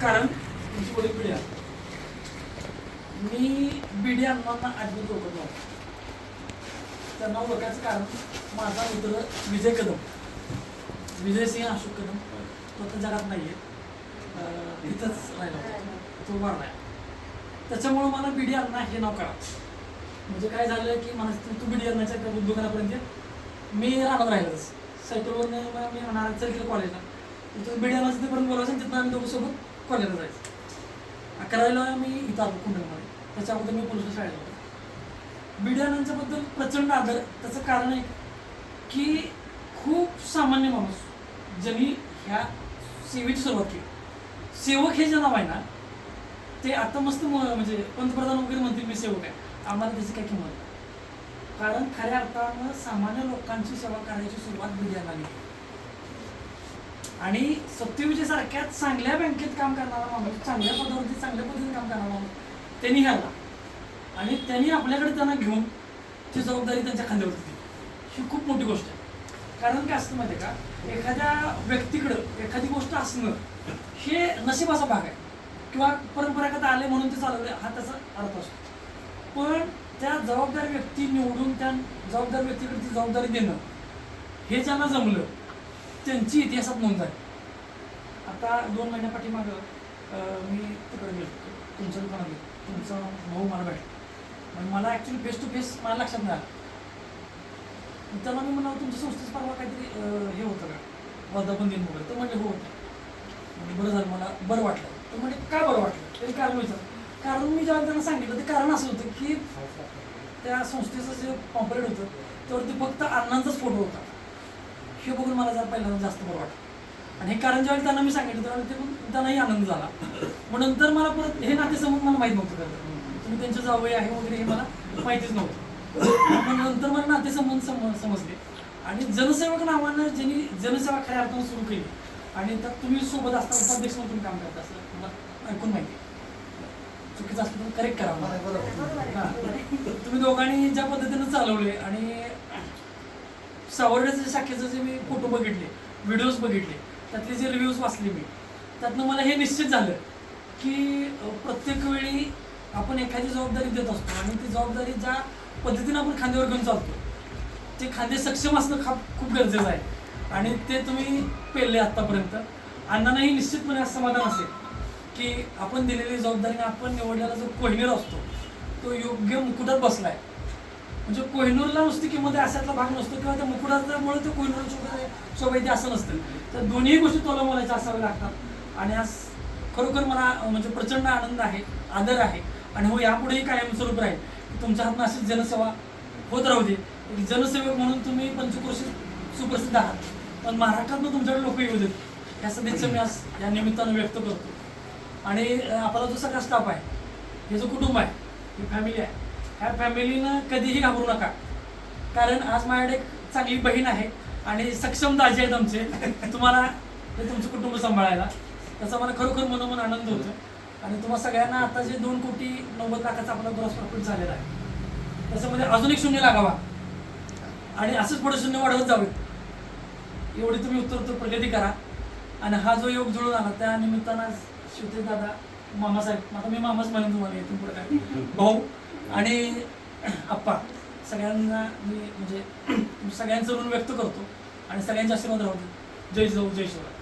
कारण तुमची वडील पिढ्या मी बीडी अण्णांना अजिबात ओळखत नव्हतो त्यांना ओळखायचं कारण माझा मित्र विजय कदम. विजय सिंह अशोक कदम. तो आता जगात नाही आहे इथंच राहिला होता. तो वारला त्याच्यामुळं मला बीडी अण्णा हे नाव करा म्हणजे काय झालं की मला तू- बिडी बीडी अण्णाच्या दुकानापर्यंत मी राहणार राहिलोच सायकलवरनं मी राहणार चल गेलं कॉलेजला. तिथून बिडी अण्णा तिथपर्यंत बोलायचं तिथं तिथनं आम्ही दोघं सोबत कॉलेजला जायचं. अकरावीला मी इथं आलो कुंडलमध्ये. त्याच्या अगोदर मी पोलीस शाळेत होतो. बीडी अण्णांच्याबद्दल प्रचंड आदर. त्याचं कारण आहे की खूप सामान्य माणूस ज्यांनी ह्या सेवेची सुरुवात केली. सेवक हे जे नाव आहे ना ते आता मस्त म- म्हणजे पंतप्रधान वगैरे म्हणतील मी सेवक आहे. आम्हाला त्याची काय किंमत कारण खऱ्या अर्थानं सामान्य लोकांची सेवा करायची सुरुवात बिर्याणी आली. आणि सत्यविजय चांगल्या बँकेत काम करणारा माणूस चांगल्या पदावरती चांगल्या पद्धतीने काम करणारा माणूस त्यांनी घ्यायला आणि त्यांनी आपल्याकडे त्यांना घेऊन ती जबाबदारी त्यांच्या खांद्यावरती दिली ही खूप मोठी गोष्ट आहे. कारण काय असतं माहिती आहे का? एखाद्या व्यक्तीकडं एखादी गोष्ट असणं हे नशिबाचा भाग आहे. किंवा परंपरागत आले म्हणून ते चालवले हा त्याचा अर्थ असतो. पण त्या जबाबदार व्यक्ती निवडून त्या जबाबदार व्यक्तीकडे ती जबाबदारी देणं हे ज्यांना जमलं त्यांची इतिहासात नोंद आहे. आता दोन महिन्यापाठी मागं मी तिकडे गेलो तुमच्या दुकानात गेलो तुमचा भाऊ मला भेटला. आणि मला ॲक्च्युली फेस टू फेस मला लक्षात नाही त्याला मी म्हणाल तुमच्या संस्थेचं परवा काहीतरी हे होतं का? वर्धापन दिन वगैरे. तर म्हणजे हो होतं. म्हणजे बरं झालं मला बरं वाटलं. तर म्हणजे काय बरं वाटलं? ते कारण विचार कारण मी जेव्हा त्यांना सांगितलं ते कारण असं होतं की त्या संस्थेचं जे पॉम्पलेट होतं त्यावरती फक्त अण्णांचाच फोटो होता. हे बघून मला जरा पहिल्यांदा जास्त बरं वाटलं. आणि हे कारण ज्यावेळी त्यांना मी सांगितलं त्यावेळी ते त्यांनाही आनंद झाला. मग नंतर मला परत हे नातेसंबंध मला माहीत नव्हतं खरं तुम्ही त्यांचं जावई आहे वगैरे हे मला माहितीच नव्हतं. पण नंतर मला नातेसंबंध सम समजले. आणि जनसेवक नावानं ज्यांनी जनसेवा खऱ्या अर्थानं सुरू केली आणि त्यात तुम्ही सोबत असता उपाध्यक्ष म्हणून तुम्ही काम करता असं मला ऐकून माहिती. चुकीचं असलं तर करेक्ट करा मला. तुम्ही दोघांनी ज्या पद्धतीनं चालवले आणि सावरण्याचे शाखेचं जे मी फोटो बघितले व्हिडिओज बघितले त्यातले जे रिव्ह्यूज वाचले मी त्यातनं मला हे निश्चित झालं की प्रत्येक वेळी आपण एखादी जबाबदारी देत असतो आणि ती जबाबदारी ज्या पद्धतीनं आपण खांद्यावर घेऊन चालतो ते खांदे सक्षम असणं खा खूप गरजेचं आहे. आणि ते तुम्ही पेलले आत्तापर्यंत. अण्णांनाही निश्चितपणे असं समाधान असेल की आपण दिलेली जबाबदारी आपण निवडलेला जो कोहिनूर असतो तो योग्य मुकुटात आहे म्हणजे कोहिनूरला नुसती किंमत आहे अशातला भाग नसतो किंवा त्या मुकुटामुळे ते कोहिनूर शोभा असं नसतं. तर दोन्ही गोष्टी तोला मोलायच्या असाव्या लागतात. आणि आज खरोखर मला म्हणजे प्रचंड आनंद आहे आदर आहे. आणि हो यापुढेही कायमस्वरूप राहील. तुमच्या हातून अशीच जनसेवा होत राहू दे. एक जनसेवक म्हणून तुम्ही पंचक्रोशी सुप्रसिद्ध आहात. पण महाराष्ट्रातनं तुमच्याकडे लोक येऊ देत या सदिच्छा मी आज या निमित्तानं व्यक्त करतो. आणि आपला जो सगळा स्टाफ आहे हे जो कुटुंब आहे ही फॅमिली आहे ह्या फॅमिलीनं कधीही घाबरू नका. कारण आज माझ्याकडे एक चांगली बहीण आहे आणि सक्षम दाजी आहेत आमचे. तुम्हाला हे तुमचं कुटुंब सांभाळायला. त्याचा मला खरोखर मनोमन आनंद होतो. आणि तुम्हा सगळ्यांना आता जे दोन कोटी नव्वद लाखाचा आपला ग्रॉस प्रॉफिट झालेला आहे. त्याच्यामध्ये अजून एक शून्य लागावा. आणि असंच पुढे शून्य वाढवत जावे एवढी तुम्ही उत्तर उत्तर प्रगती करा. आणि हा जो योग जुळून आला त्या निमित्तानं शिवते दादा मामासाहेब आता मी मामाच म्हणेन तुम्हाला इथून पुढे काय. भाऊ आणि आप्पा सगळ्यांना मी म्हणजे सगळ्यांचं ऋण व्यक्त करतो आणि सगळ्यांचे आशीर्वाद राहतो जय जाऊ जय शिवराय